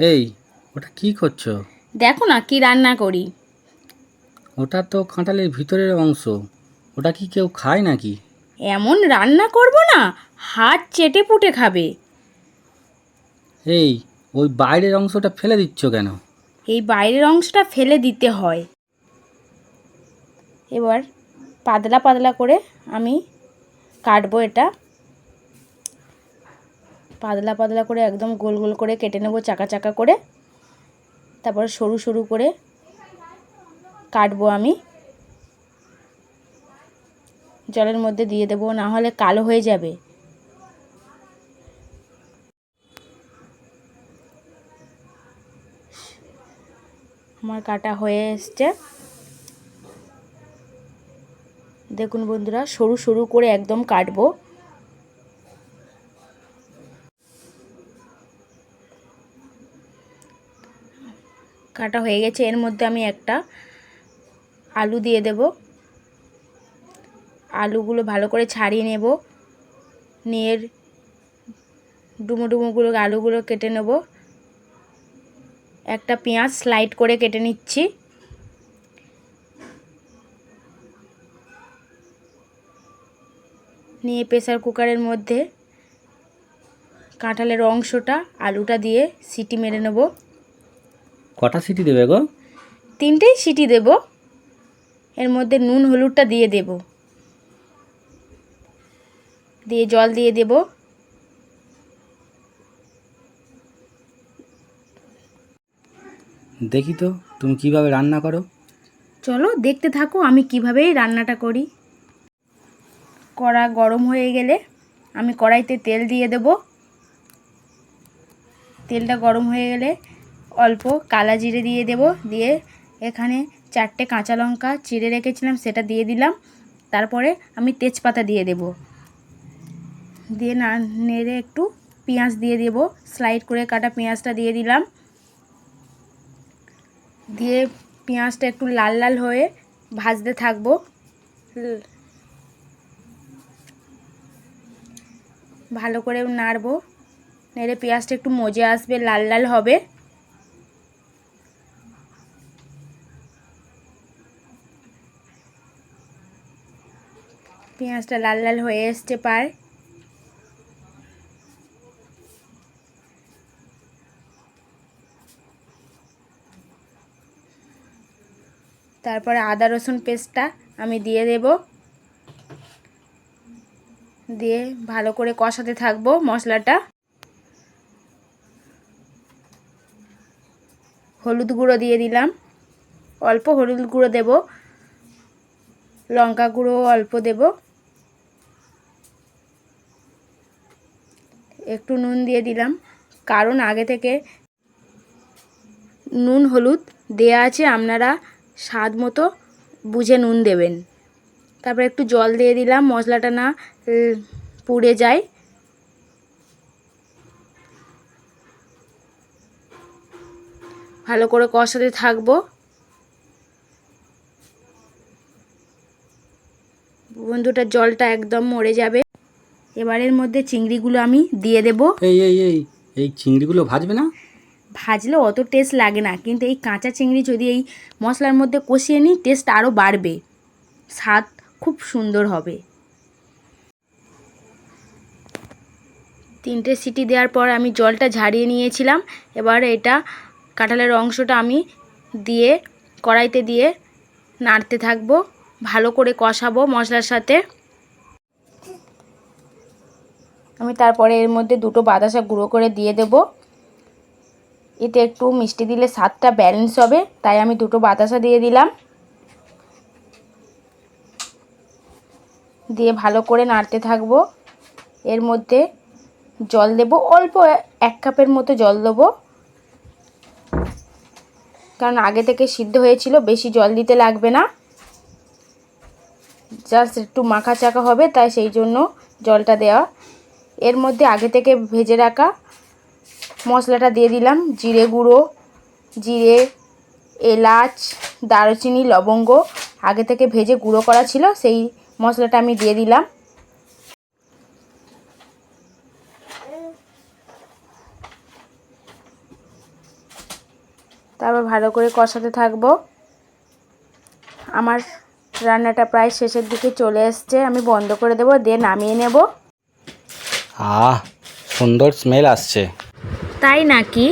এই ওটা কি করছ? দেখো না কি রান্না করি। ওটা তো কাঁঠালের ভিতরের অংশ। ওটা কি কেউ খায় নাকি? এমন রান্না করব না হাত চেটে পুটে খাবে। এই ওই বাইরের অংশটা ফেলে দিচ্ছ কেন? এই বাইরের অংশটা ফেলে দিতে হয়। এবার পাতলা পাতলা করে আমি কাটবো এটা। পাতলা পাতলা করে একদম গোল গোল করে কেটে নেব, চাকা চাকা করে। তারপর সরু সরু করে কাটবো আমি। জলের মধ্যে দিয়ে দেবো, না হলে কালো হয়ে যাবে। আমার কাটা হয়ে এসছে। দেখুন বন্ধুরা, সরু সরু করে একদম কাটবো। কাটা হয়ে গেছে। এর মধ্যে আমি একটা আলু দিয়ে দেব। আলুগুলো ভালো করে ছাড়িয়ে নেব। নিয়ে ডুমো ডুমোগুলো আলুগুলো কেটে নেব। একটা পেঁয়াজ স্লাইড করে কেটে নিচ্ছি। নিয়ে প্রেসার কুকারের মধ্যে কাঁঠালের অংশটা আলুটা দিয়ে সিটি মেরে নেব। কটা সিটি দেবে গো? তিনটেই সিটি দেব। এর মধ্যে নুন হলুদটা দিয়ে দেব। দিয়ে জল দিয়ে দেব। দেখি তো তুমি কীভাবে রান্না করো? চলো দেখতে থাকো আমি কীভাবে রান্নাটা করি। কড়া গরম হয়ে গেলে আমি কড়াইতে তেল দিয়ে দেব। তেলটা গরম হয়ে গেলে অল্প কালা জিরে দিয়ে দেব। দিয়ে এখানে চারটে কাঁচা লঙ্কা চিড়ে রেখেছিলাম, সেটা দিয়ে দিলাম। তারপরে আমি তেজপাতা দিয়ে দেব। দিয়ে না, নেড়ে একটু পেঁয়াজ দিয়ে দেব। স্লাইড করে কাটা পেঁয়াজটা দিয়ে দিলাম। দিয়ে পেঁয়াজটা একটু লাল লাল হয়ে ভাজতে থাকব। ভালো করে নাড়বো। নেড়ে পেঁয়াজটা একটু মজে আসবে, লাল লাল হবে। পেঁয়াজটা লাল লাল হয়ে এসছে পার। তারপরে আদা রসুন পেস্টটা আমি দিয়ে দেব। দিয়ে ভালো করে কষাতে থাকব মশলাটা। হলুদ গুঁড়ো দিয়ে দিলাম। অল্প হলুদ গুঁড়ো দেব। লঙ্কা গুঁড়ো অল্প দেব। একটু নুন দিয়ে দিলাম। কারণ আগে থেকে নুন হলুদ দেয়া আছে, আপনারা স্বাদ মতো বুঝে নুন দেবেন। তারপর একটু জল দিয়ে দিলাম, মশলাটা না পুড়ে যায়। ভালো করে কষাতে থাকব। বন্ধুটার জলটা একদম মরে যাবে। এবারের মধ্যে চিংড়িগুলো আমি দিয়ে দেবো। এই এই এই এই চিংড়িগুলো ভাজবে না? ভাজলে অত টেস্ট লাগে না কিন্তু এই কাঁচা চিংড়ি যদি এই মশলার মধ্যে কষিয়ে নিই টেস্ট আরও বাড়বে। স্বাদ খুব সুন্দর হবে। তিনটে সিটি দেওয়ার পর আমি জলটা ঝাড়িয়ে নিয়েছিলাম। এবার এটা কাঁঠালের অংশটা আমি দিয়ে কড়াইতে দিয়ে নাড়তে থাকব। ভালো করে কষাবো মশলার সাথে। আমি তারপরে এর মধ্যে দুটো বাতাসা গুঁড়ো করে দিয়ে দেবো। এতে একটু মিষ্টি দিলে স্বাদটা ব্যালেন্স হবে, তাই আমি দুটো বাতাসা দিয়ে দিলাম। দিয়ে ভালো করে নাড়তে থাকব। এর মধ্যে জল দেব, অল্প এক কাপের মতো জল দেবো। কারণ আগে থেকে সিদ্ধ হয়েছিল, বেশি জল দিতে লাগবে না। জাস্ট একটু মাখা চাকা হবে, তাই সেই জন্য জলটা দেওয়া এর মধ্যে আগে থেকে ভেজে রাখা মশলাটা দিয়ে দিলাম, জিরে গুঁড়ো, জিরে, এলাচ, দারুচিনি, লবঙ্গ। আগে থেকে ভেজে গুঁড়ো করা ছিল, সেই মশলাটা আমি দিয়ে দিলাম। তারপর ভালো করে কষাতে থাকব। আমার রান্নাটা প্রায় শেষের দিকে চলে এসছে, আমি বন্ধ করে দেবো, দিয়ে নামিয়ে নেব। আহ সুন্দর স্মেল আসছে। তাই নাকি?